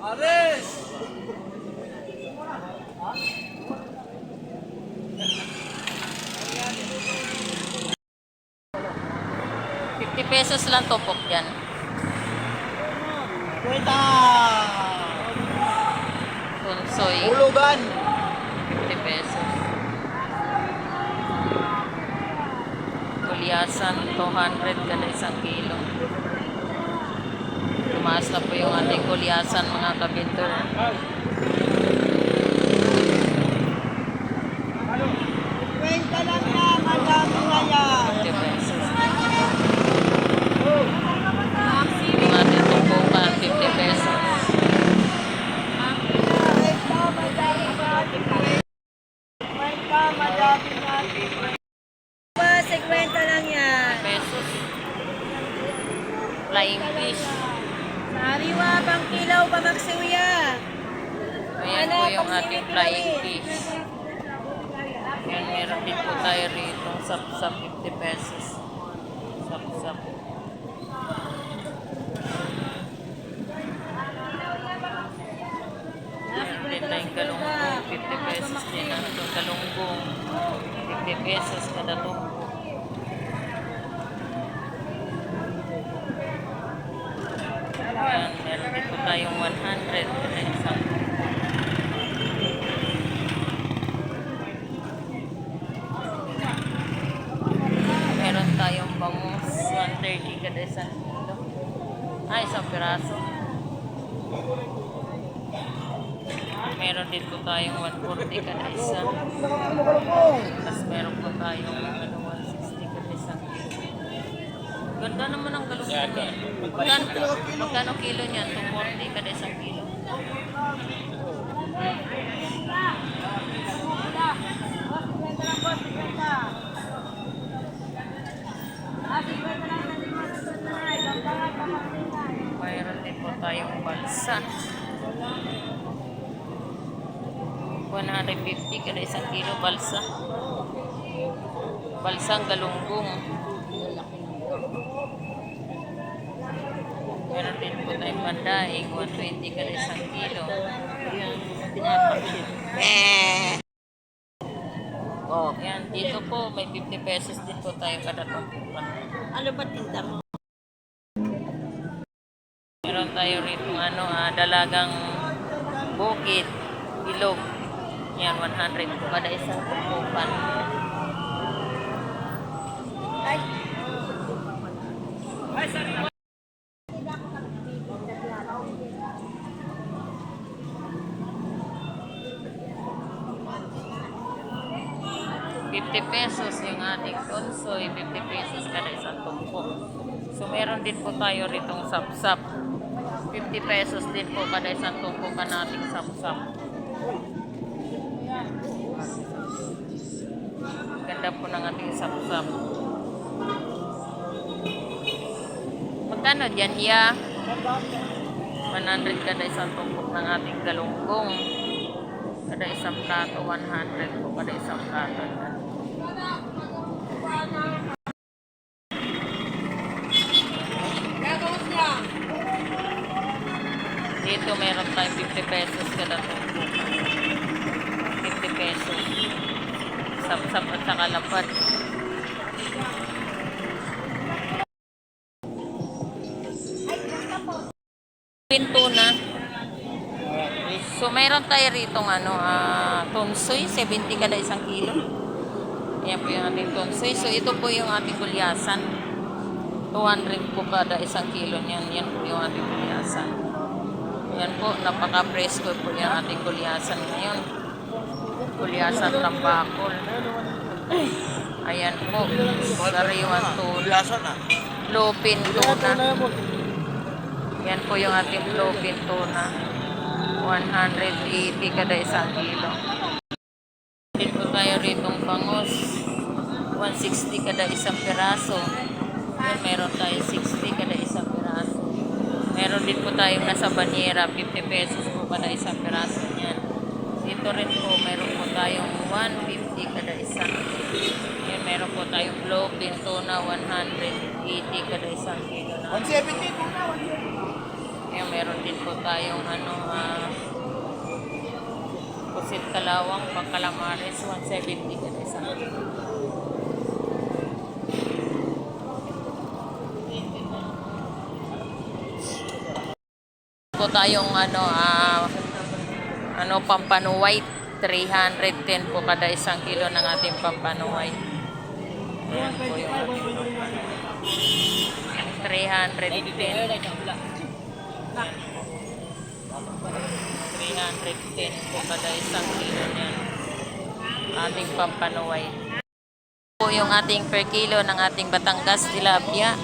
Ares! Fifty pesos lang tupok yan. Kwenta! Tunsoy, Hulugan! 50 pesos. Kulyasan, 200 kada isang kilo. Tumaas na po yung ating kulyasan mga kabintor. Kwenta lang na, madami nga yan. 50 pesos. Yung ating tumpukan, 50 pesos. Kwenta, madami nga. Kwenta, madami nga. Ba, 50 lang yan. pesos. Flying fish. Sariwa, bang kilaw, pamaksiwya. Ayan po yung ating flying fish. Yan, meron din po tayo rito. Sap-sap 50 pesos. Sap-sap. Meron din tayong galunggong. 50 pesos din ang itong galunggong. 50 pesos kada tumpok. Yan, meron din po tayong 100 kada isang Meron tayong bangus, 130 kada isang kilo. Ay, isang piraso. Meron din po tayong 140 kada isa. Tapos meron po tayong ano, 160 kada kilo. Ganda naman ang galunggong niya. Magkano, magkano kilo niyan? 240 kada isang kilo. Kilo balsa. Balsang galunggong. Meron din po tayong pandaing, 120 kada isang kilo. Oh, Yan, dito po may 50 pesos din po tayo kada tumpukan. ano ba tinda mo? Meron tayo rito ano, ah, dalagang bukid, ilog. Yan, 100 po kada isang tumpukan. Ay, Fifty pesos yung ating konsoy, 50 pesos kada isang tumpok. So meron din po tayo ritong sapsap. 50 pesos din po kada isang tumpok ka nating sapsap. Ganda po ng ating sapsap. Magkano dyan, ya? 100 kada isang tumpok ng ating galunggong. Kada isang plato, 100 po kada isang plato. Dito meron tayong 50 pesos kada tumpok. 50 pesos. Sapsap at saka lapad. Pinto na. So, meron tayo rito ano, ah, tonsoy, 70 kada isang kilo. Ayan po yung ating tonsoy. So, ito po yung ating kulyasan. 200 po kada isang kilo niyan. Yan po yung ating kulyasan. Yan po, napaka-presko po yung ating kulyasan ngayon. Kulyasan tambakol. Ayan po, sariwan tuna. Lupin tuna. Yan po yung ating lupin tuna. 180 kada isang kilo. Din po tayo ritong bangus. 160 kada isang piraso. Yan, meron tayo 60 kada isang piraso. Meron din po tayong nasa banyera, 50 pesos po kada isang piraso niyan. Dito rin po, meron po tayong 150 kada isa. Yan, meron po tayo tayong bluefin tuna, 180 kada isang kilo na. 170 po na. Ayan, meron din po tayong ano, ah, pusit kalawang, pang calamares, 170 kada isang kilo. po tayong ano, ah, ano, pampano white. 310 po kada isang kilo ng ating pampano white. Ayan po yung 310. 310 po kada isang kilo niyan. Ating pampanuway. Po yung ating per kilo ng ating Batangas tilapia.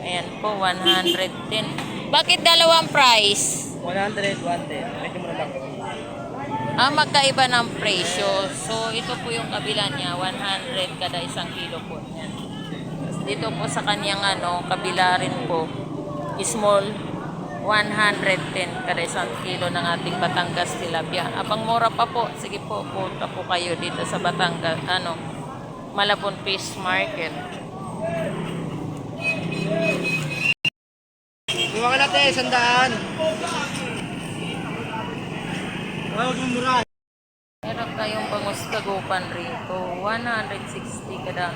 Ayan po, 110. Bakit dalawang price? 100, 110. Medyo muna lang. Ah, magkaiba ng presyo. So, ito po yung kabila niya, 100 kada isang kilo po dito po sa kanyang ano, kabila rin po, small, 110 kada isang kilo ng ating Batangas tilapia. Abang mura pa po, sige po, punta po kayo dito sa Batangas, ano, Malabon Fish Market. Buwa ka natin, sandaan. Meron tayong bangus tagupan rito. 160 kada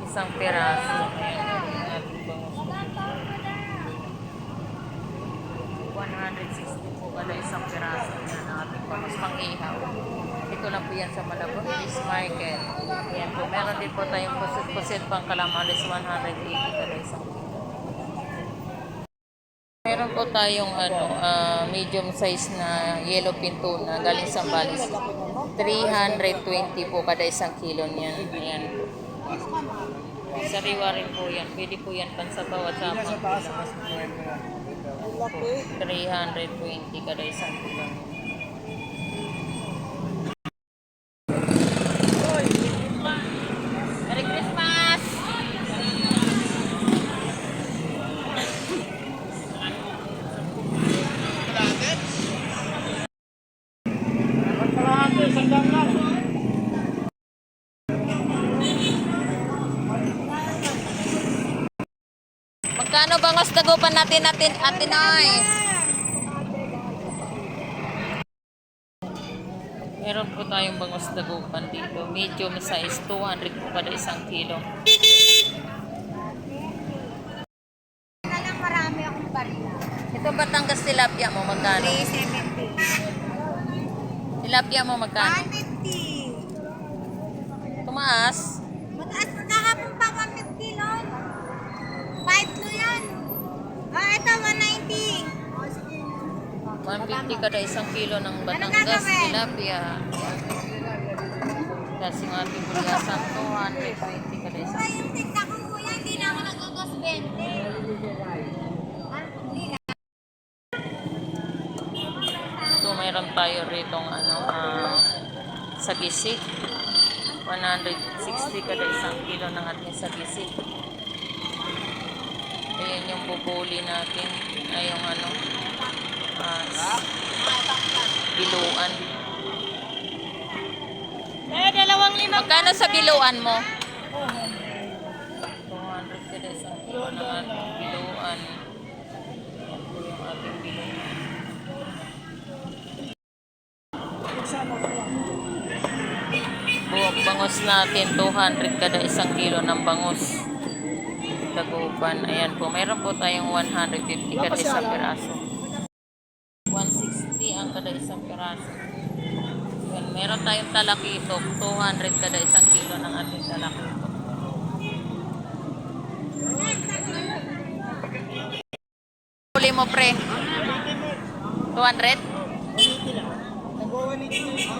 isang peraso. Ayan, ating bangus tagupan. 160 po isang peraso yan ang ating bangus pang ihaw. Ito lang po yan sa Malabon Fish Market. Ayan po. Meron din po tayong pusit-pusit pang calamares 180 kada isang kilo. Meron tayong ano, ah, medium size na yellow pintuna galing sa Balis. 320 po kada isang kilo niyan. Ayan. Sariwa rin po yan. Pwede po yan pansabaw at Sa sapang. taas, sa mas mo 320 kada isang kilo. Merry Christmas! Kalahati, sandaan lang. Magkano bangos tagupan natin natin atin ay? Meron po tayong bangos tagupan dito. Medium size, 200 po kada isang kilo. Marami akong barila. Ito Batangas tilapia mo, magkano? 370. Tilapia mo, magkano? 150. Tumaas. Mataas na kahapon pa 150 nun. 5 to yan. Ah, ito 190. 150 kada isang kilo ng Batangas gagawin? tilapia. Kasi yung ating bulyasan, 220 kada isang Kuya, yung tinta ko kuya, hindi na ako nagugos 20. So, mayroon tayo rito ano, ah, sagisi. 160 kada isang kilo ng ating sagisi. Ayan yung bubuli natin. Ay yung ano, ah, biluan. Eh, dalawang lima. Magkano sa biluan mo? 200 kada isang kilo ng ating biluan. Ayan po yung ating biluan. Buwag bangus natin, 200 kada isang kilo ng bangus. Tagupan. Ayan po. Mayroon po tayong 150 kada isang piraso. 160 ang kada isang piraso. Ayan, meron tayong talakitok. 200 kada isang kilo ng ating talakitok. Huli mo pre. 200?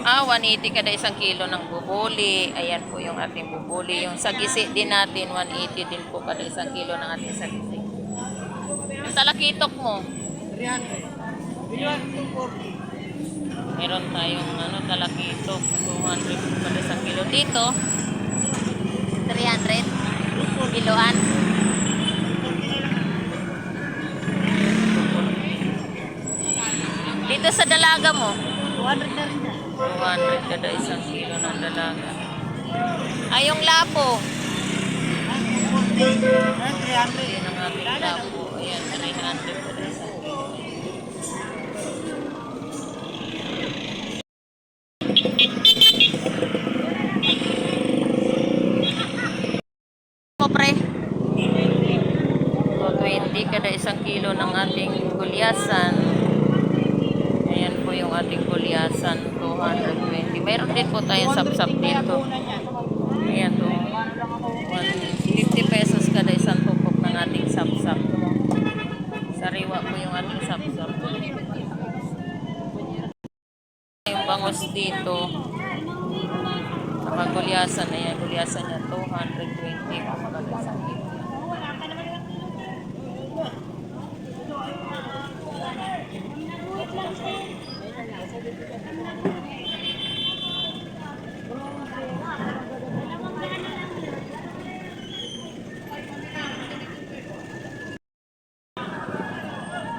Ah, 180 kada isang kilo ng bubuli. Ayan po yung ating bubuli. Yung sagisi din natin, 180 din po kada isang kilo ng ating sagisi. Yung talakitok mo, 300. Biliwan, 240. meron tayong ano, talakitok, 200 po kada isang kilo. Dito, 300 kiloan. Dito sa dalaga mo, 200 na rin yan. 200 kada isang kilo ng dalaga. Ay, yung lapo. Ah, 300. Yan ang aming lapo. Ayan, 900. Po tayong sapsap dito. Ayan to. 50 pesos kada isang tupok ng ating sapsap. Sariwa po yung ating sapsap. Yung bangos dito. Saka gulyasan. Ayan, gulyasan niya 220 po kada isang kilo.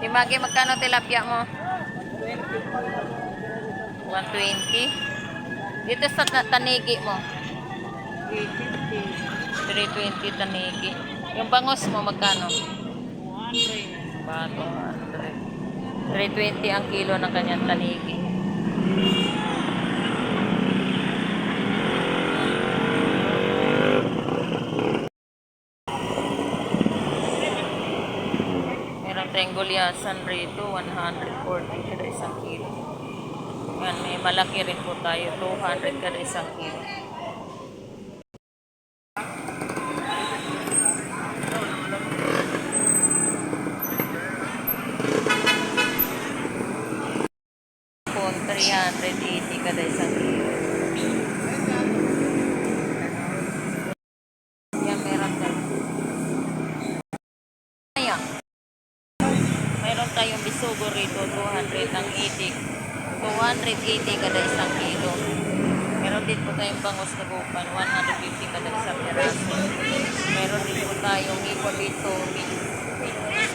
Timagi, magkano tilapia mo? 120. Dito sa ta- tanigi mo? 320 tanigi. Yung bangos mo, magkano? Bato, 100. 320 ang kilo ng kanyang tanigi. Meron tayong gulyasan rito, 140 kada isang kilo. Yan, may malaki rin po tayo, 200 kada isang kilo. Po, 380 kada isang kilo. Yan, meron tayo. Ayan. Mayroon tayong bisugo rito, 200 ang itik. 280 kada isang kilo. Meron din po tayong bangos na bupan, 150 kada isang peraso. Meron din po tayong ipon dito,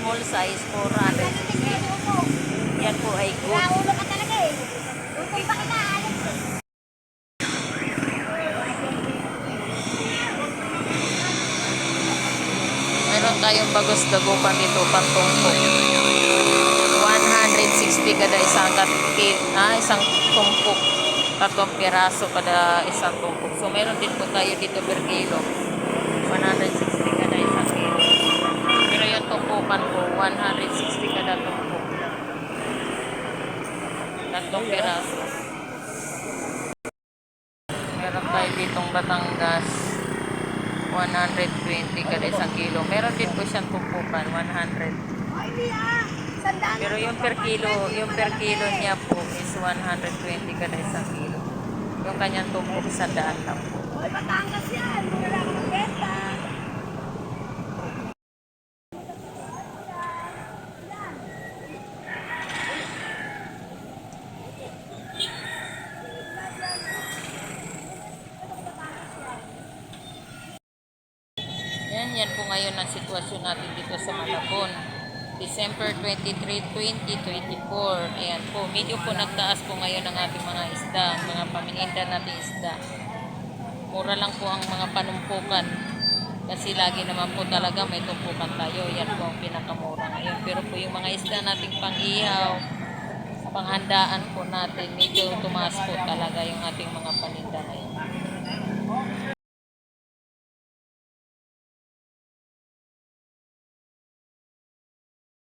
small size, 450. Yan po ay good. Naulo ka talaga eh. Kung pa kinaalis. Meron tayong bagos dagupan dito, pantungkok. 160 kada isang katkil, ah, isang tungkok. Tatlong piraso kada isang tungkok. So, meron din po tayo dito per kilo. 160 kada isang kilo. Pero yung tungkukan po, 160 kada tungkok. Tatlong piraso. Meron tayo ditong Batangas. 120 kada isang kilo. Meron din po siyang tumpukan, 100. Ay, di ah. Sandaan. Pero yung per kilo, yung per kilo niya po is 120 kada isang kilo. Yung kanyang tumpok sa daan lang po. Ay, Batangas yan. Wala lang magbenta. Yan, yan po ngayon ang sitwasyon natin dito sa Malabon. December 23, 2024. Ayan po, medyo po nagtaas po ngayon ang ating mga isda, mga pamininda natin isda. Mura lang po ang mga panumpukan. Kasi lagi naman po talaga may tumpukan tayo. Yan po ang pinakamura ngayon. Pero po yung mga isda nating pang-ihaw, panghandaan po natin, medyo tumaas po talaga yung ating mga paninda ngayon.